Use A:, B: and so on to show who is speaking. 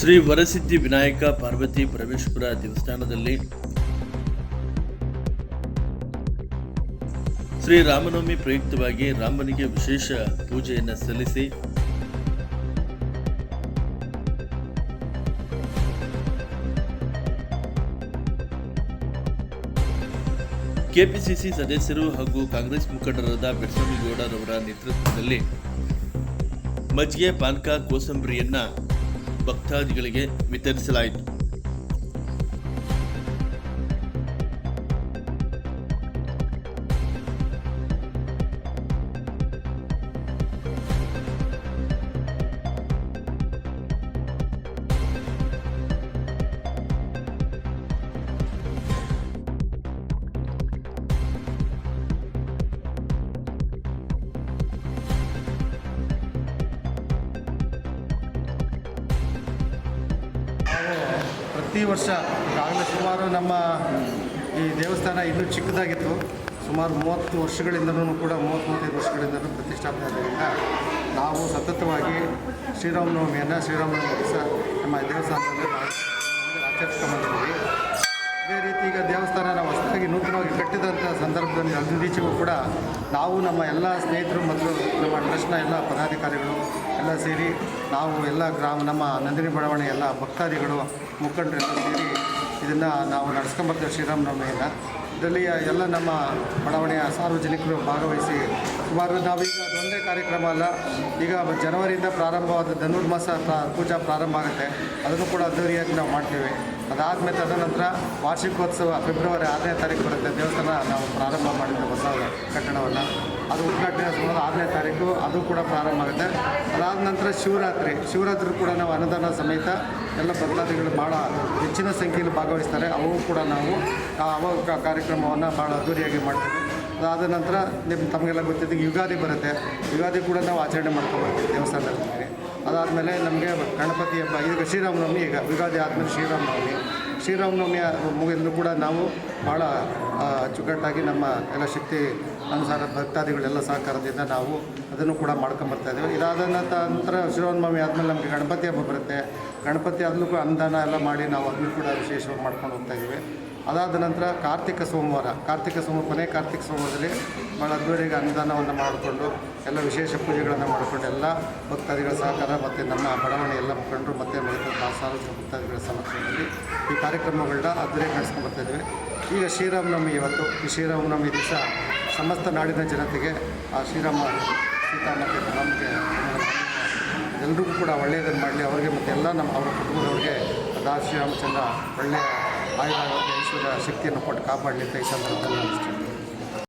A: ಶ್ರೀ ವರಸಿದ್ಧಿ ವಿನಾಯಕ ಪಾರ್ವತಿ ಪರಮೇಶ್ವರ ದೇವಸ್ಥಾನದಲ್ಲಿ ಶ್ರೀ ರಾಮನವಮಿ ಪ್ರಯುಕ್ತವಾಗಿ ರಾಮನಿಗೆ ವಿಶೇಷ ಪೂಜೆಯನ್ನು ಸಲ್ಲಿಸಿ ಕೆಪಿಸಿಸಿ ಸದಸ್ಯರು ಹಾಗೂ ಕಾಂಗ್ರೆಸ್ ಮುಖಂಡರಾದ ಬೆಡ್ಸ್ವಾಮಿಗೌಡರವರ ನೇತೃತ್ವದಲ್ಲಿ ಮಜ್ಜಿಗೆ ಪಾನಕ ಕೋಸಂಬರಿಯನ್ನ ಭಕ್ತಾದಿಗಳಿಗೆ ವಿತರಿಸಲಾಯಿತು.
B: ಪ್ರತಿ ವರ್ಷ ಆಗಲೇ ಸುಮಾರು ನಮ್ಮ ಈ ದೇವಸ್ಥಾನ ಇನ್ನೂ ಚಿಕ್ಕದಾಗಿತ್ತು. ಸುಮಾರು ಮೂವತ್ತು ವರ್ಷಗಳಿಂದಲೂ ಕೂಡ ಮೂವತ್ತು ಮೂವತ್ತೈದು ವರ್ಷಗಳಿಂದಲೂ ಪ್ರತಿಷ್ಠಾಪನೆ ಆದ್ದರಿಂದ ನಾವು ಸತತವಾಗಿ ಶ್ರೀರಾಮನವಮಿಯನ್ನು ಶ್ರೀರಾಮನವಮಿ ದಿವಸ ನಮ್ಮ ದೇವಸ್ಥಾನದಲ್ಲಿ ಆಚರಿಸ್ಕೊಂಡಿದ್ದೀವಿ ಅದೇ ರೀತಿ ಈಗ ದೇವಸ್ಥಾನ ನಾವು ಹೊಸದಾಗಿ ನೂತನವಾಗಿ ಕಟ್ಟಿದಂಥ ಸಂದರ್ಭದಲ್ಲಿ ಅಂದಿಚೆಗೂ ಕೂಡ ನಾವು ನಮ್ಮ ಎಲ್ಲ ಸ್ನೇಹಿತರು ಮತ್ತು ನಮ್ಮ ಟ್ರಸ್ಟ್ನ ಎಲ್ಲ ಪದಾಧಿಕಾರಿಗಳು ಎಲ್ಲ ಸೇರಿ ನಾವು ಎಲ್ಲ ಗ್ರಾಮ ನಮ್ಮ ನಂದಿನಿ ಬಡಾವಣೆ ಎಲ್ಲ ಭಕ್ತಾದಿಗಳು ಮುಖಂಡರೆಲ್ಲ ಸೇರಿ ಇದನ್ನು ನಾವು ನಡೆಸ್ಕೊಂಬರ್ತೇವೆ ಶ್ರೀರಾಮನವಮಿಯನ್ನು ಇದರಲ್ಲಿ ಎಲ್ಲ ನಮ್ಮ ಬಡಾವಣೆಯ ಸಾರ್ವಜನಿಕರು ಭಾಗವಹಿಸಿ ಸುಮಾರು ನಾವೀಗ ಅದೊಂದೇ ಕಾರ್ಯಕ್ರಮ ಅಲ್ಲ, ಈಗ ಜನವರಿಯಿಂದ ಪ್ರಾರಂಭವಾದ ಧನುರ್ಮಾಸ ಪೂಜಾ ಪ್ರಾರಂಭ ಆಗುತ್ತೆ. ಅದನ್ನು ಕೂಡ ಅದ್ದೂರಿಯಾಗಿ ನಾವು ಮಾಡ್ತೇವೆ. ಅದಾದಮೇಲೆ ತದನಂತರ ವಾರ್ಷಿಕೋತ್ಸವ ಫೆಬ್ರವರಿ ಆರನೇ ತಾರೀಕು ಬರುತ್ತೆ. ದೇವಸ್ಥಾನ ನಾವು ಪ್ರಾರಂಭ ಮಾಡಿದ್ದೆ ಹೊಸ ಕಟ್ಟಡವನ್ನು. ಅದು ಉದ್ಘಾಟನೆ ಸುಮಾರು ಆರನೇ ತಾರೀಕು. ಅದು ಕೂಡ ಪ್ರಾರಂಭ ಆಗುತ್ತೆ. ಅದಾದ ನಂತರ ಶಿವರಾತ್ರಿ. ಶಿವರಾತ್ರಿ ಕೂಡ ನಾವು ಅನುದಾನ ಸಮೇತ ಎಲ್ಲ ಭಕ್ತಾದಿಗಳು ಭಾಳ ಹೆಚ್ಚಿನ ಸಂಖ್ಯೆಯಲ್ಲಿ ಭಾಗವಹಿಸ್ತಾರೆ. ಅವು ಕೂಡ ನಾವು ಅವ ಕಾರ್ಯಕ್ರಮವನ್ನು ಭಾಳ ಅದ್ದೂರಿಯಾಗಿ ಮಾಡ್ತೀವಿ. ಅದಾದ ನಂತರ ನಿಮ್ಮ ತಮಗೆಲ್ಲ ಗೊತ್ತಿದ್ದ ಯುಗಾದಿ ಬರುತ್ತೆ. ಯುಗಾದಿ ಕೂಡ ನಾವು ಆಚರಣೆ ಮಾಡ್ಕೊಬರ್ತೀವಿ ದೇವಸ್ಥಾನದಲ್ಲಿ. ಅದಾದಮೇಲೆ ನಮಗೆ ಗಣಪತಿ ಹಬ್ಬ, ಈಗ ಶ್ರೀರಾಮನವಮಿ ಈಗ ಯುಗಾದಿ ಆದಮೇಲೆ ಶ್ರೀರಾಮನವಮಿ. ಶ್ರೀರಾಮನವಮಿಯ ಮುಗಿದ್ರು ಕೂಡ ನಾವು ಭಾಳ ಅಚ್ಚುಕಟ್ಟಾಗಿ ನಮ್ಮ ಎಲ್ಲ ಶಕ್ತಿ ಅನುಸಾರ ಭಕ್ತಾದಿಗಳೆಲ್ಲ ಸಹಕಾರದಿಂದ ನಾವು ಅದನ್ನು ಕೂಡ ಮಾಡ್ಕೊಂಬರ್ತಾ ಇದ್ದೇವೆ. ಇದಾದ ನಂತರ ಶ್ರೀರಾಮನವಮಿ ಆದಮೇಲೆ ನಮಗೆ ಗಣಪತಿ ಹಬ್ಬ ಬರುತ್ತೆ. ಗಣಪತಿ ಆದಲೂ ಕೂಡ ಅನುದಾನ ಎಲ್ಲ ಮಾಡಿ ನಾವು ಅದನ್ನು ಕೂಡ ವಿಶೇಷವಾಗಿ ಮಾಡ್ಕೊಂಡು ಹೋಗ್ತಾ ಇದ್ದೀವಿ. ಅದಾದ ನಂತರ ಕಾರ್ತಿಕ ಸೋಮವಾರ. ಕಾರ್ತಿಕ ಸೋಮವಾರ ಕೊನೆ ಕಾರ್ತಿಕ ಸೋಮವಾರದಲ್ಲಿ ಭಾಳ ಅದ್ದೂರಿಗೆ ಅನುದಾನವನ್ನು ಮಾಡಿಕೊಂಡು ಎಲ್ಲ ವಿಶೇಷ ಪೂಜೆಗಳನ್ನು ಮಾಡಿಕೊಂಡು ಎಲ್ಲ ಭಕ್ತಾದಿಗಳ ಸಹಕಾರ ಮತ್ತು ನಮ್ಮ ಬಡಾವಣೆ ಎಲ್ಲ ಮುಖಂಡರು ಮತ್ತು ಮಹಿಳಾ ಸಾರ್ವಜನಿಕ ಭಕ್ತಾದಿಗಳ ಸಮಕ್ಷಮದಲ್ಲಿ ಈ ಕಾರ್ಯಕ್ರಮಗಳನ್ನ ಅದ್ದೂರಿಗೆ ನಡೆಸ್ಕೊಂಡು ಬರ್ತಾ ಇದ್ದೀವಿ. ಈಗ ಶ್ರೀರಾಮನವಮಿ ಇವತ್ತು. ಈ ಶ್ರೀರಾಮನವಮಿ ದಿವಸ ಸಮಸ್ತ ನಾಡಿನ ಜನತೆಗೆ ಆ ಶ್ರೀರಾಮ ಸೀತಾ ಮತ್ತು ನಮಗೆ ಎಲ್ರಿಗೂ ಕೂಡ ಒಳ್ಳೆಯದನ್ನು ಮಾಡಲಿ. ಅವರಿಗೆ ಮತ್ತು ಎಲ್ಲ ನಮ್ಮ ಅವರ ಕುಟುಂಬದವ್ರಿಗೆ ದಾ ಶ್ರೀರಾಮಚಂದ್ರ ಒಳ್ಳೆಯ ಆಯುಧ ಐಶ್ವರ್ಯ ಶಕ್ತಿಯನ್ನು ಕೊಟ್ಟು ಕಾಪಾಡಲಿ ಅಂತ ಈ ಸಂದರ್ಭದಲ್ಲಿ